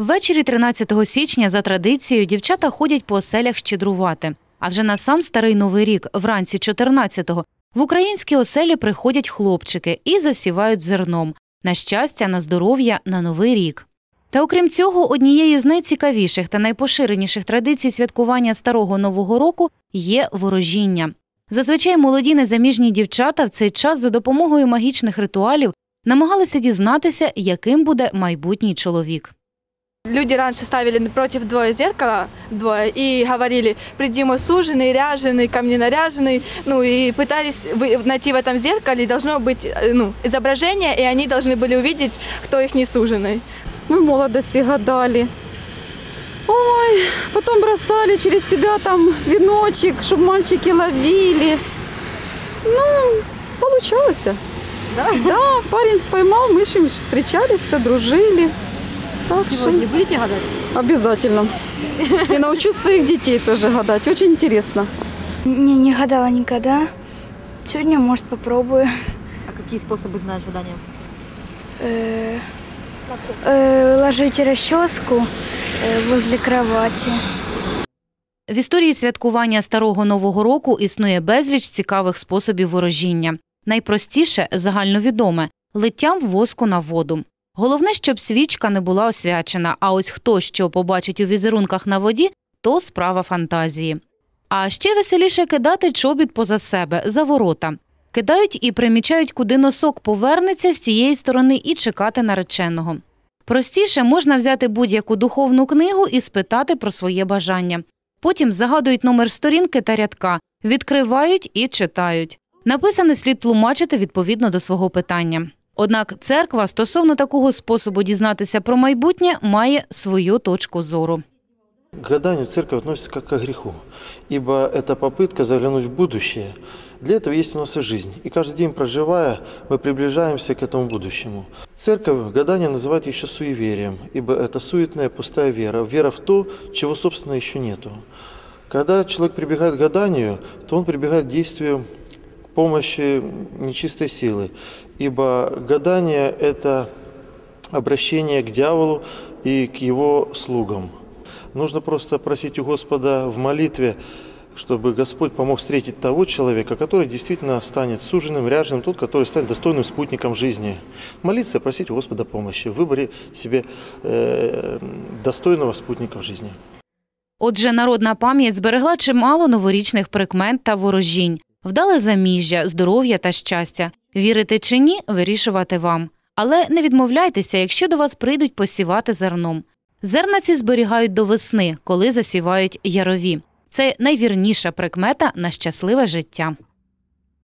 Ввечері 13 січня за традицією дівчата ходять по оселях щедрувати. А вже на сам старий новий рік, вранці 14-го, в українські оселі приходять хлопчики і засівають зерном. На щастя, на здоров'я, на новий рік. Та окрім цього, однією з найцікавіших та найпоширеніших традицій святкування старого нового року є ворожіння. Зазвичай молоді незаміжні дівчата в цей час за допомогою магічних ритуалів намагалися дізнатися, яким буде майбутній чоловік. Люди раньше ставили напротив двое зеркала, двое, и говорили, приди мой суженый, ряженый, ко мне наряженный, ну и пытались найти в этом зеркале, должно быть э, ну, изображение, и они должны были увидеть, кто их не суженый. Мы в молодости гадали. Ой, потом бросали через себя там веночек, чтобы мальчики ловили. Ну, получалось. Да? Да, парень поймал, мы с ним встречались, дружили. Так Сегодня что будете гадать? обязательно. И научу своих детей тоже гадать. Очень интересно. Не, не гадала никогда. Сегодня, может, попробую. А какие способы знаешь гадания? Э, э, ложить расческу э, возле кровати. В історії святкування старого нового року існує безліч цікавих способів ворожіння. Найпростіше загальновідоме литтям воску на воду. Головне, щоб свічка не була освячена, а ось хто що побачить у візерунках на воді, то справа фантазії. А ще веселіше кидати чобіт поза себе за ворота. Кидають і примічають, куди носок повернеться з цієї сторони і чекати нареченого. Простіше можна взяти будь-яку духовну книгу і спитати про своє бажання. Потім загадують номер сторінки та рядка, відкривають і читають. Написане слід тлумачити відповідно до свого питання. Однак церква стосовно такого способу дізнатися про майбутнє має свою точку зору. К гаданию церковь относится как к греху, ибо это попытка заглянуть в будущее. Для этого есть у нас и жизнь, и каждый день проживая, мы приближаемся к этому будущему. Церковь гадание называет еще суеверием, ибо это суетная пустая вера, вера в то, чего, собственно, еще нету. Когда человек прибегает к гаданию, то он прибегает к действию к помощи нечистой силы, ибо гадание – это обращение к дьяволу и к его слугам. Нужно просто просить у Господа в молитве, чтобы Господь помог встретить того человека, который действительно станет суженным, ряженым, тот, который станет достойным спутником жизни. Молиться и просить у Господа помощи в выборе себе э, достойного спутника в жизни. Отже, народна пам'ять зберегла чимало новорічних прикмет та ворожінь, вдале заміжжя, здоров'я та щастя. Вірити чи ні, вирішувати вам. Але не відмовляйтеся, якщо до вас прийдуть посівати зерном. Зерна ці зберігають до весни, коли засівають ярові. Це найвірніша прикмета на щасливе життя.